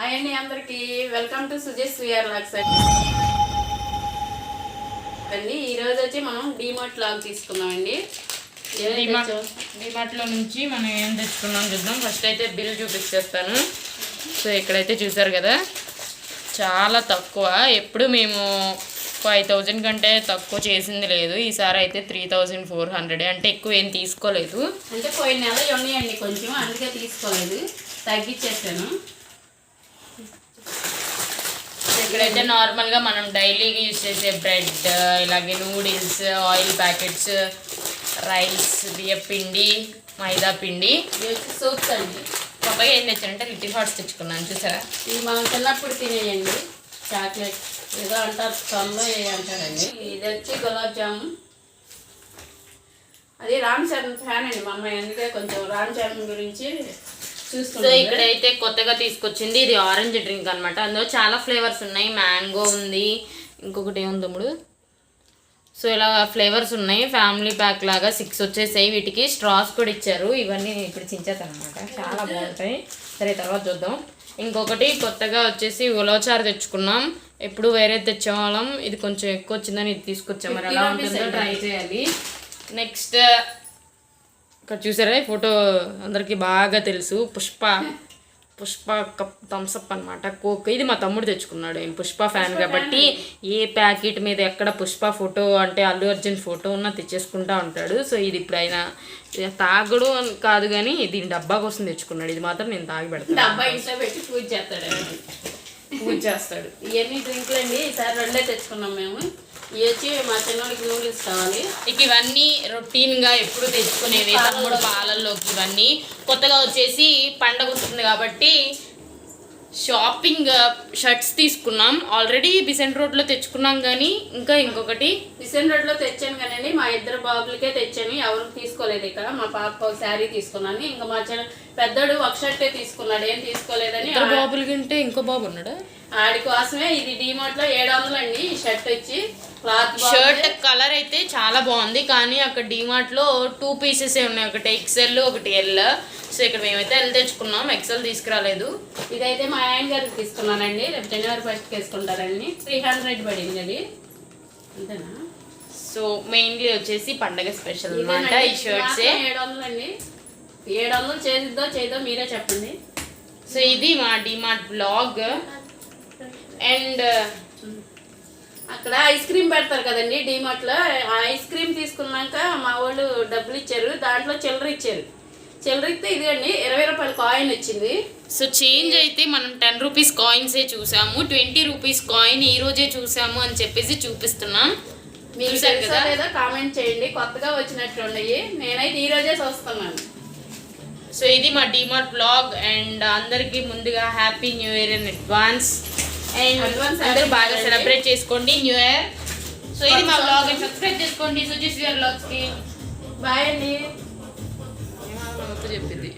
Hi అండి అందరికి. Welcome to Sujesh VR vlogs అండి ఈ రోజు వచ్చి మనం డిమార్ట్ లాగ్ తీసుకున్నామండి? డిమార్ట్లో నుంచి మనం ఏం తెచ్చుకున్నాం చూద్దాం. ఫస్ట్ అయితే బిల్ చూపించేస్తాను. సో ఇక్కడైతే చూసారు కదా చాలా తక్కువ. ఎప్పుడు మేము ఫైవ్ థౌజండ్ కంటే తక్కువ చేసింది లేదు. ఈసారి అయితే త్రీ థౌజండ్ ఫోర్ హండ్రెడ్ అంటే ఎక్కువ ఏం తీసుకోలేదు. అంటే పోయిన నెల ఉన్నాయండి కొంచెం అందుకే తీసుకోలేదు. తగ్గించేసాను. ఇక్కడైతే నార్మల్గా మనం డైలీగా యూజ్ చేసే బ్రెడ్ ఇలాగే నూడిల్స్ ఆయిల్ ప్యాకెట్స్ రైస్ బియ్యం పిండి మైదా పిండి. సూప్స్ అండి. కొత్తగా ఏం తెచ్చానంటే లిటిల్ హార్ట్స్ తెచ్చుకున్నాను చూసారా? ఇవి మనం చిన్నప్పుడు తినేయండి. చాక్లెట్ ఏదో అంటారు ఏ అంటారండి. ఇది వచ్చి గులాబ్ జామున్ అది రామ్ చరణ్ ఫ్యాన్ అండి మా అమ్మాయి అందుకే కొంచెం రామ్ చరణ్ గురించి సో ఇక్కడైతే కొత్తగా తీసుకొచ్చింది ఇది ఆరెంజ్ డ్రింక్ అన్నమాట. అందులో చాలా ఫ్లేవర్స్ ఉన్నాయి. మ్యాంగో ఉంది. ఇంకొకటి ఏముంది తమ్ముడు? సో ఇలా ఫ్లేవర్స్ ఉన్నాయి. ఫ్యామిలీ ప్యాక్ లాగా సిక్స్ వచ్చేసాయి. వీటికి స్ట్రాస్ కూడా ఇచ్చారు. ఇవన్నీ ఇప్పుడు అనమాట చాలా బాగుంటాయి. సరే తర్వాత చూద్దాం. ఇంకొకటి కొత్తగా వచ్చేసి ఉలవచారు తెచ్చుకున్నాం. ఎప్పుడు వేరే తెచ్చేవాళ్ళం. ఇది కొంచెం ఎక్కువ వచ్చిందని ఇది తీసుకొచ్చాం. మరి ఎలా 50 rupees ఉంటుందో. ట్రై చేయాలి. నెక్స్ట్ ఇక్కడ చూసారా? ఈ ఫోటో అందరికీ బాగా తెలుసు. Pushpa Pushpa cup Thums Up అనమాట కోక్. ఇది మా తమ్ముడు తెచ్చుకున్నాడు. ఏం పుష్ప ఫ్యాన్ కాబట్టి ఏ ప్యాకెట్ మీద ఎక్కడ పుష్ప ఫోటో అంటే అల్లు అర్జున్ ఫోటో ఉన్నా తెచ్చేసుకుంటా ఉంటాడు. సో ఇది ఇప్పుడు ఆయన తాగడు అని కాదు కానీ దీని డబ్బా కోసం తెచ్చుకున్నాడు. ఇది మాత్రం నేను తాగి పెడతాను. డబ్బా ఇంట్లో పెట్టి పూజ చేస్తాడు. పూజ చేస్తాడు. ఇవన్నీ డ్రింక్లు అండి ఈసారి రెండే తెచ్చుకున్నాం మేము. ఇవి వచ్చి మా చిన్నోడికి నూడిల్స్ కావాలి. ఇక ఇవన్నీ రొటీన్గా ఎప్పుడు తెచ్చుకునేవి తమ్ముడు పాలల్లోకి ఇవన్నీ. కొత్తగా వచ్చేసి పండగ వస్తుంది కాబట్టి షాపింగ్ షర్ట్స్ తీసుకున్నాం. ఆల్రెడీ బిసెంట్ రోడ్లో తెచ్చుకున్నాం కానీ ఇంకా ఇంకొకటి డిసెంబర్ రోడ్లో తెచ్చాను కానీ మా ఇద్దరు బాబులకే తెచ్చాను. ఎవరు తీసుకోలేదు ఇక్కడ. మా పాప ఒక శారీ తీసుకున్నాను. ఇంకా మా పెద్దోడు ఒక షర్టే తీసుకున్నాడు. ఏం తీసుకోలేదని ఇద్దరు బాబులు కంటే ఇంకో బాబు ఉన్నాడు? ఆడి కోసమే ఇది డిమార్ట్లో ఏడు వందలు అండి ఈ షర్ట్ వచ్చి క్లాత్ షర్ట్ కలర్ అయితే చాలా బాగుంది. కానీ అక్కడ డిమార్ట్లో టూ పీసెస్ ఉన్నాయి. ఒకటి ఎక్సెల్ ఒకటి ఎల్ సో ఇక్కడ మేమైతే ఎల్ తెచ్చుకున్నాం. ఎక్సెల్ తీసుకురాలేదు. ఇదైతే మా ఆయన గారికి తీసుకున్నానండి. రేపు జనవరి ఫస్ట్ వేసుకుంటారండి. త్రీ హండ్రెడ్ పడింది అది. అంతేనా? సో మెయిన్లీ వచ్చేసి పండగ స్పెషల్ అనమాట. ఈ షర్ట్సే ఏడు వందలు అండి ఏడు వందలు చేసిద్దో చేయదో మీరే చెప్పండి. సో ఇది మా డిమార్ట్ బ్లాగ్ అండ్ అక్కడ ఐస్ క్రీమ్ పెడతారు కదండి డిమార్ట్లో ఆ ఐస్ క్రీమ్ తీసుకున్నాక మా వాళ్ళు డబ్బులు ఇచ్చారు. దాంట్లో చిల్లర ఇచ్చారు. చిల్లర ఇస్తే ఇదిగండి ఇరవై రూపాయల కాయిన్ వచ్చింది. సో చేంజ్ అయితే మనం టెన్ రూపీస్ కాయిన్సే చూసాము. ట్వంటీ రూపీస్ కాయిన్ ఈ రోజే చూసాము అని చెప్పేసి చూపిస్తున్నాం. చూసారు తెలుసా కదా? లేదా? కామెంట్ చేయండి. కొత్తగా వచ్చినట్టు ఉన్నాయి. నేనైతే ఈ రోజే చూస్తున్నాను. సో ఇది మా డిమార్ట్ బ్లాగ్ అండ్ అందరికీ ముందుగా happy new year in advance. And అందరూ బాగా సెలబ్రేట్ చేసుకోండి న్యూ ఇయర్ సో ఇది మా బ్లాగ్. సబ్స్క్రైబ్ చేసుకోండి సుజిస్ యువర్ బ్లాగ్స్కి బాయ్ అండి. చెప్పింది.